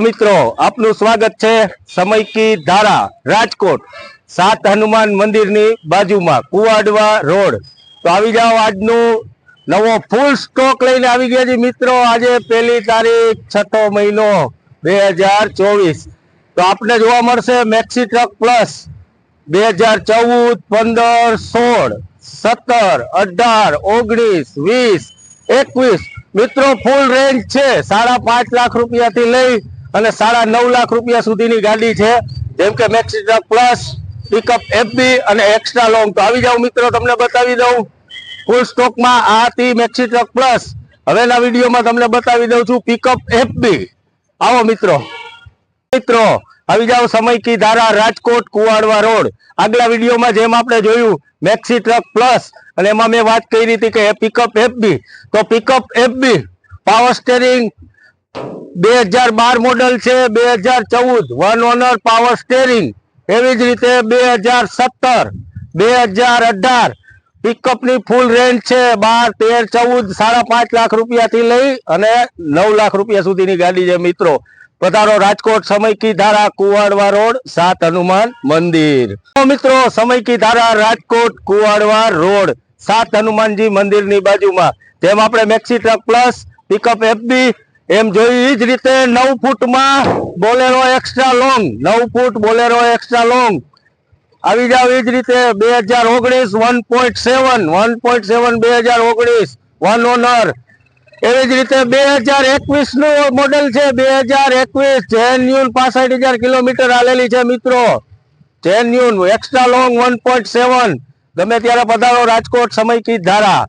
મિત્રો, આપનું સ્વાગત છે સમય કી ધારા, રાજકોટ, સાત હનુમાન મંદિરની બાજુમાં, કુવાડવા રોડ. તો આવી જાઓ આજનું નવો ફૂલ સ્ટોક લઈને આવી ગયા છે મિત્રો, આજે પહેલી તારીખ છઠ્ઠો મહિનો બે હજાર ચોવીસ. તો આપને જોવા મળશે મેક્સી ટ્રક પ્લસ બે હજાર ચૌદ, પંદર, સોળ, સત્તર, અઢાર, ઓગણીસ, વીસ, એકવીસ. મિત્રો ફૂલ રેન્જ છે, સાડા પાંચ લાખ રૂપિયાથી લઈ અને સાડા નવ લાખ રૂપિયા સુધીની ગાડી છે. જેમ કે maxi truck plus pickup FB અને એક્સ્ટ્રા લોંગ તો આવી જાઓ મિત્રો, તમને બતાવી દઉં. ફૂલ સ્ટોકમાં આ હતી મેક્સી ટ્રક પ્લસ હવેના વિડીયોમાં તમને બતાવી દઉં છું પિકઅપ એફબી આવો મિત્રો. મિત્રો, આવી જાઓ સમય કી ધારા રાજકોટ કુવાડવા રોડ. આગલા વિડીયોમાં જેમ આપણે જોયું મેક્સી ટ્રક પ્લસ અને એમાં મેં વાત કરી હતી કે પિકઅપ એફબી તો પિકઅપ એફબી પાવર સ્ટેરિંગ બે હજાર બાર મોડલ છે, બે હજાર ચૌદ વન ઓનર પાવર સ્ટેરિંગ એવી જ રીતે બે હજાર સત્તર, બે હજાર અઢાર પિકઅપની ફૂલ રેન્જ છે, બાર, તેર, ચૌદ, સાડા પાંચ લાખ રૂપિયાથી લઈ અને નવ લાખ રૂપિયા સુધીની ગાડી છે, મિત્રો. પધારો રાજકોટ સમય કી ધારા કુવાડવા રોડ, સાત હનુમાન મંદિર. મિત્રો, સમય કી ધારા રાજકોટ કુવાડવા રોડ, સાત હનુમાનજી મંદિરની બાજુમાં. તેમ આપણે maxi truck plus pickup FB એમ જોયું જ રીતે નવ ફૂટમાં બોલેરો એક્સ્ટ્રા લોંગ નવ ફૂટ બોલેરો એક્સ્ટ્રા લોંગ આવી જાવ એ જ રીતે બે હજાર ઓગણીસ one point seven one point seven બે હજાર ઓગણીસ વન ઓનર એવી જ રીતે બે હજાર એકવીસનું મોડેલ છે, બે હજાર એકવીસ જેન્યુન પાસઠ હજાર કિલોમીટર આવેલી છે મિત્રો. Genuine extra long one point seven ગમે ત્યારે પધારો રાજકોટ સમય કી ધારા.